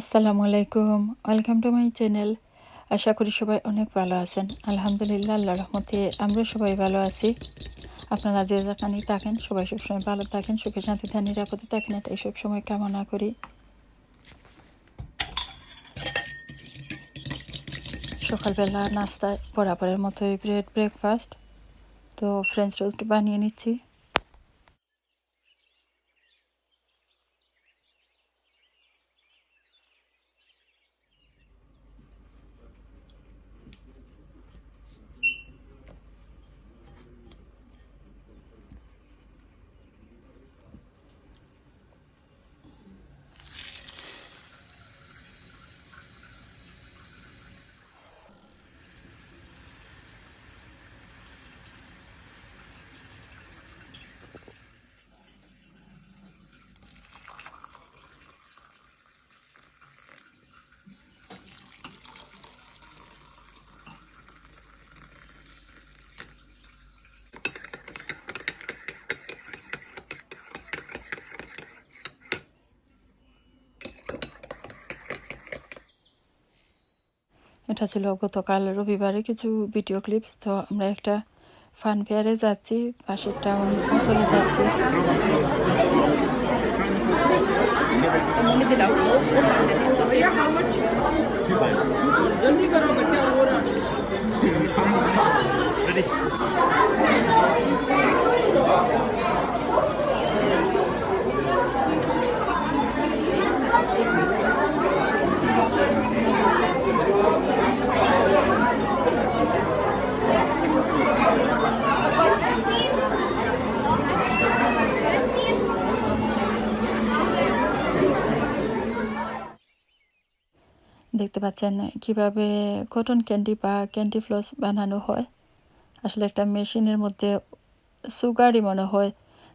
আসসালামু আলাইকুম। Welcome to my channel আশা করি সবাই অনেক ভালো আছেন। আলহামদুলিল্লাহ আল্লাহ রহমতে আমরা সবাই ভালো আছি। আপনারা যে যেখানেই থাকেন, সবাই সবসময় ভালো থাকেন, সুখে শান্তিতে নিরাপদে থাকেন। এটাই সবসময় কামনা করি। সকালবেলা নাস্তায় বরাবরের মতোই ব্রেড ব্রেকফাস্ট তো ফ্রেঞ্চ রোস্ট বানিয়ে নিচ্ছি। এটা ছিল গতকাল রবিবারে কিছু ভিডিও ক্লিপস। তো আমরা একটা ফান ফেয়ারে যাচ্ছি, পাশের টাউন চলে যাচ্ছি। দেখতে পাচ্ছেন কীভাবে কটন ক্যান্ডি বা ক্যান্ডি ফ্লস বানানো হয়। আসলে একটা মেশিনের মধ্যে সুগারই মনে হয়,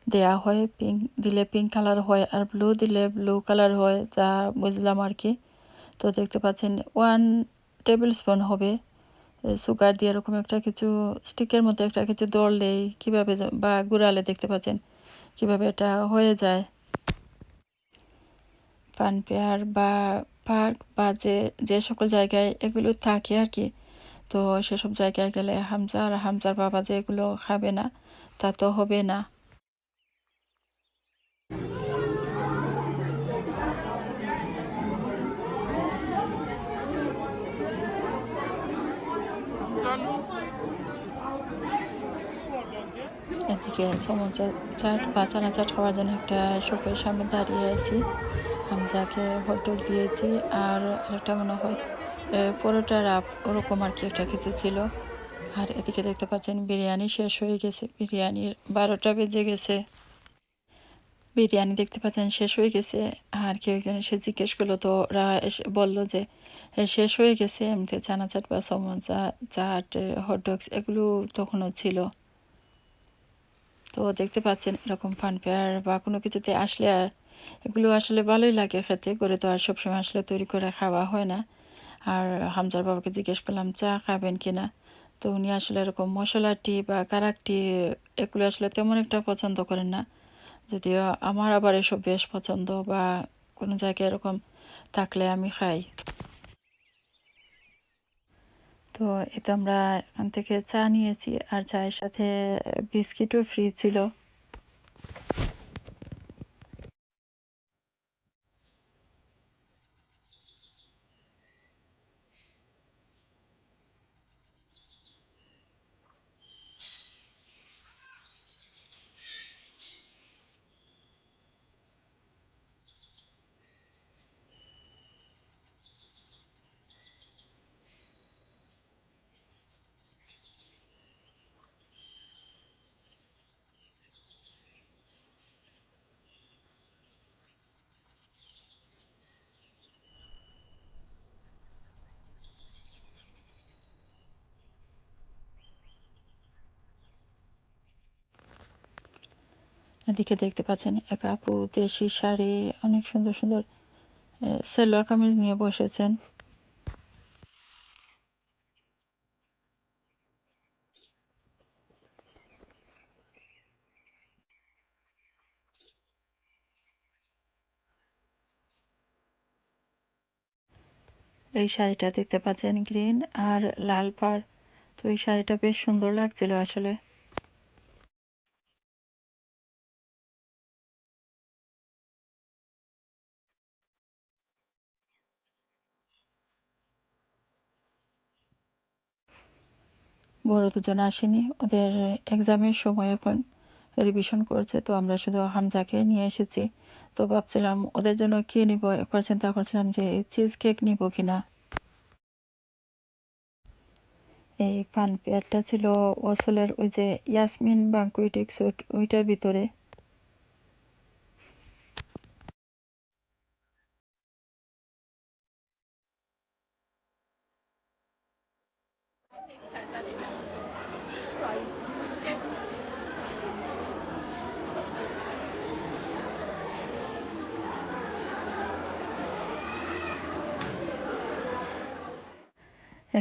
দেয়া হয় পিঙ্ক দিলে পিঙ্ক কালার হয় আর ব্লু দিলে ব্লু কালার হয়, যা বুঝলাম আর কি। তো দেখতে পাচ্ছেন ওয়ান টেবিল স্পুন হবে। সুগার দিয়ে এরকম একটা কিছু স্টিকের মধ্যে একটা কিছু দৌড়লেই কীভাবে বা গুড়ালে দেখতে পাচ্ছেন কীভাবে এটা হয়ে যায়। পান পেয়ার বা পার্ক বা যে যে সকল জায়গায় এগুলো থাকে আর কি। তো সেসব জায়গায় গেলে হামজা আর হামজার বাবা যে এগুলো খাবে না, তা তো হবে না। এদিকে সমোসা চাট বা চানা চাট খাওয়ার জন্য একটা শপের সামনে দাঁড়িয়ে আছি। হামজাকে হটডগ দিয়েছি আর একটা মনে হয় পরোটার আপ ওরকম আর কি একটা কিছু ছিল। আর এদিকে দেখতে পাচ্ছেন বিরিয়ানি শেষ হয়ে গেছে, বিরিয়ানির বারোটা বেজে গেছে। বিরিয়ানি দেখতে পাচ্ছেন শেষ হয়ে গেছে। আর কেউ একজন এসে জিজ্ঞেস করল, তো ওরা বলল যে শেষ হয়ে গেছে, এমনিতে চানা চাট বা সমোসা, চাট হটডগস এগুলো তখনও ছিল। তো দেখতে পাচ্ছেন এরকম ফান ফেয়ার বা কোনো কিছুতে আসলে এগুলো আসলে ভালোই লাগে খেতে করে তো আর সবসময় আসলে তৈরি করে খাওয়া হয় না। আর হামজার বাবাকে জিজ্ঞেস করলাম, চা খাবেন কিনা তো উনি আসলে এরকম মশলা টি বা কারাক টি এগুলো আসলে তেমন একটা পছন্দ করেন না। যদিও আমার আবার এসব বেশ পছন্দ বা কোনো জায়গায় এরকম থাকলে আমি খাই। তো এতে আমরা এখান থেকে চা নিয়েছি। আর চায়ের সাথে বিস্কিটও ফ্রি ছিল। এদিকে দেখতে পাচ্ছেন, এক আপু দেশি শাড়ি, অনেক সুন্দর সুন্দর সেলোয়ার কামিজ নিয়ে বসেছেন। এই শাড়িটা দেখতে পাচ্ছেন গ্রিন আর লাল পাড়। তো এই শাড়িটা বেশ সুন্দর লাগছিল আসলে। বড় দুজন আসেনি। ওদের এক্সামের সময় এখন রিভিশন করছে, তো আমরা শুধু হামজাকে নিয়ে এসেছি। তো ভাবছিলাম ওদের জন্য কি নিব? একবার চিন্তা করছিলাম যে চিজ কেক নিব কিনা। এই পান পেয়ারটা ছিল ওসলের ওই যে ইয়াসমিন বাঙ্কুইটিক স্যুট ওইটার ভিতরে।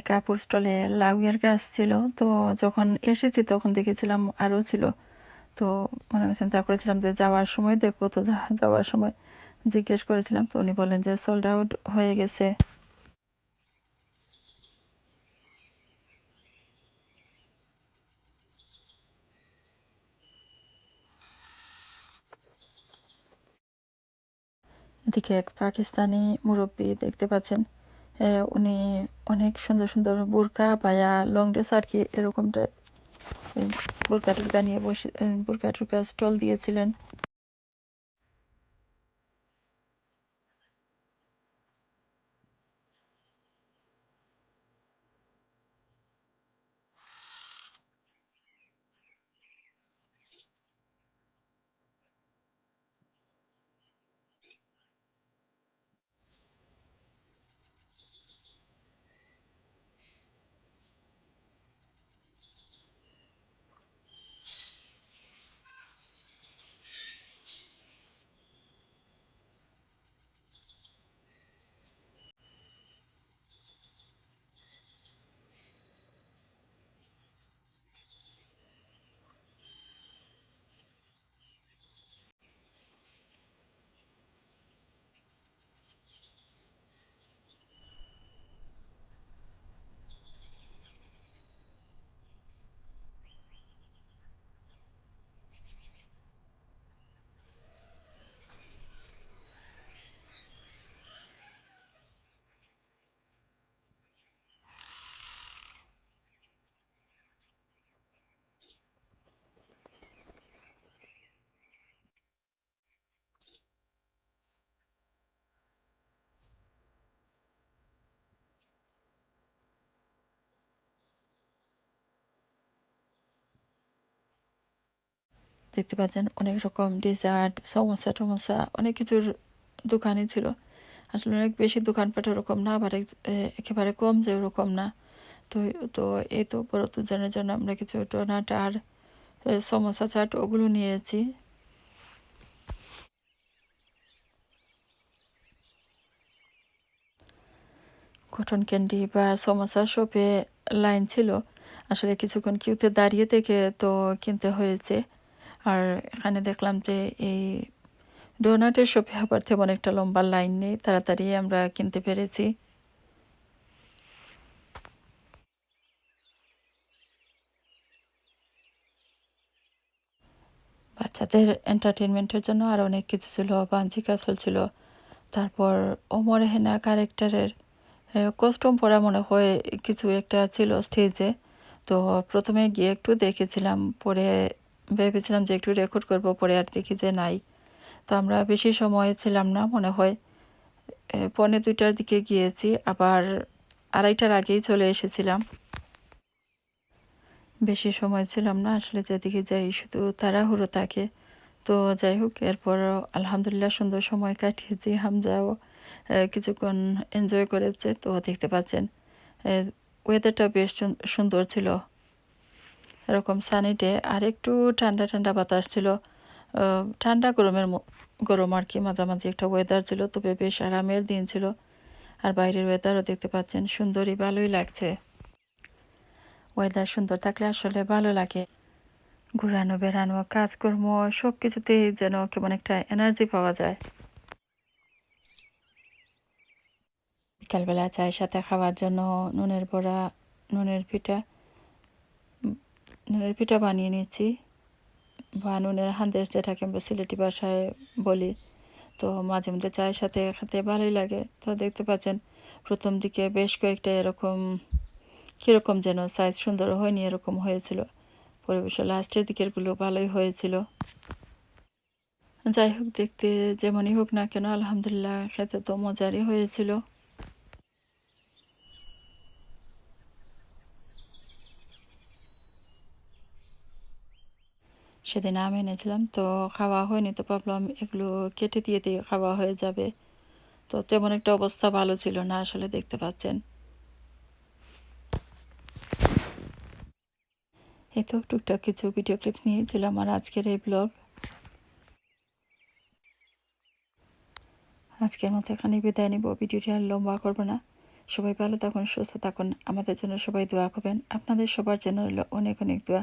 কাপড় স্টলে লাউয়ের গাছ ছিল। তো যখন এসেছি তখন দেখেছিলাম আরও ছিল। তো মনে চিন্তা করেছিলাম যে যাওয়ার সময় দেখব তো যাওয়ার সময় জিজ্ঞেস করেছিলাম। তো উনি বলেন যে সোল্ড আউট হয়ে গেছে। এদিকে এক পাকিস্তানি মুরব্বী দেখতে পাচ্ছেন। উনি অনেক সুন্দর সুন্দর বোরকা পায়া লং ড্রেস আর কি, এরকমটা বোরকা টুরকা নিয়ে বসে বোরকা টুরকা স্টল দিয়েছিলেন। দেখতে পাচ্ছেন, অনেক রকম ডেজার্ট সমোসা, টমোসা, অনেক কিছুর দোকানই ছিল। আসলে অনেক বেশি দোকানপাট ওরকম না আবার একেবারে কম যে ওরকম না। তো তো এই তো বড় দুজনের জন্য আমরা কিছু ডোনাট আর সমোসা চাট ওগুলো নিয়েছি। কটন ক্যান্ডি বা সমোসা শপে লাইন ছিল। আসলে কিছুক্ষণ কিউতে দাঁড়িয়ে থেকে তো কিনতে হয়েছে। আর এখানে দেখলাম যে এই ডোনাটের শপে আবার তেমন একটা লম্বা লাইন নেই, তাড়াতাড়ি আমরা কিনতে পেরেছি। বাচ্চাদের এন্টারটেনমেন্টের জন্য আর অনেক কিছু ছিল বাঞ্জি কাসল ছিল। তারপর অমর হেনা ক্যারেক্টারের কস্টম পরা মনে হয় কিছু একটা ছিল স্টেজে তো প্রথমে গিয়ে একটু দেখেছিলাম, পরে ভেবেছিলাম যে একটু রেকর্ড করব, পরে আর দেখি যে নাই। তো আমরা বেশি সময় ছিলাম না, মনে হয় পৌনে দুইটার দিকে গিয়েছি, আবার আড়াইটার আগেই চলে এসেছিলাম। বেশি সময় ছিলাম না, আসলে যেদিকে যাই শুধু তাড়াহুড়ো থাকে। তো যাই হোক এরপর আলহামদুলিল্লাহ সুন্দর সময় কাটিয়েছি, হামজাও কিছুক্ষণ এনজয় করেছে, তো দেখতে পাচ্ছেন ওয়েদারটা বেশ সুন্দর ছিল। এরকম সানি ডে আর একটু ঠান্ডা ঠান্ডা বাতাস ছিল। ঠান্ডা গরমের গরম আর কি, মাঝামাঝি একটা ওয়েদার ছিল, তবে বেশ আরামের দিন ছিল। আর বাইরের ওয়েদারও দেখতে পাচ্ছেন, সুন্দরই ভালোই লাগছে। ওয়েদার সুন্দর থাকলে আসলে ভালো লাগে। ঘুরানো, বেড়ানো, কাজকর্ম সব কিছুতেই যেন কেমন একটা এনার্জি পাওয়া যায়। বিকালবেলা চায়ের সাথে খাওয়ার জন্য নুনের বড়া, নুনের পিঠা পিঠা বানিয়ে নিয়েছি। বা নুনের হান্দেশ যেটাকে আমরা সিলেটি ভাষায় বলি, তো মাঝে মধ্যে চায়ের সাথে খেতে ভালোই লাগে। তো দেখতে পাচ্ছেন, প্রথম দিকে বেশ কয়েকটা এরকম, কীরকম যেন সাইজ সুন্দর হয়নি, এরকম হয়েছিল। পরিবেশ লাস্টের দিকেরগুলো ভালোই হয়েছিল। যাই হোক, দেখতে যেমনই হোক না কেন, আলহামদুলিল্লাহ, খেতে তো মজারই হয়েছিল। সেদিন আমি এনেছিলাম। তো খাওয়া হয়নি তো ভাবলাম এগুলো কেটে দিয়ে দিয়ে খাওয়া হয়ে যাবে। তো তেমন একটা অবস্থা ভালো ছিল না আসলে দেখতে পাচ্ছেন। এই তো টুকটাক কিছু ভিডিও ক্লিপস নিয়েছিলাম আমার আজকের এই ব্লগ আজকের মতো এখানে বিদায় নিব। ভিডিওটি আর লম্বা করব না। সবাই ভালো থাকুন, সুস্থ থাকুন। আমাদের জন্য সবাই দোয়া করবেন। আপনাদের সবার জন্য রইল অনেক অনেক দোয়া।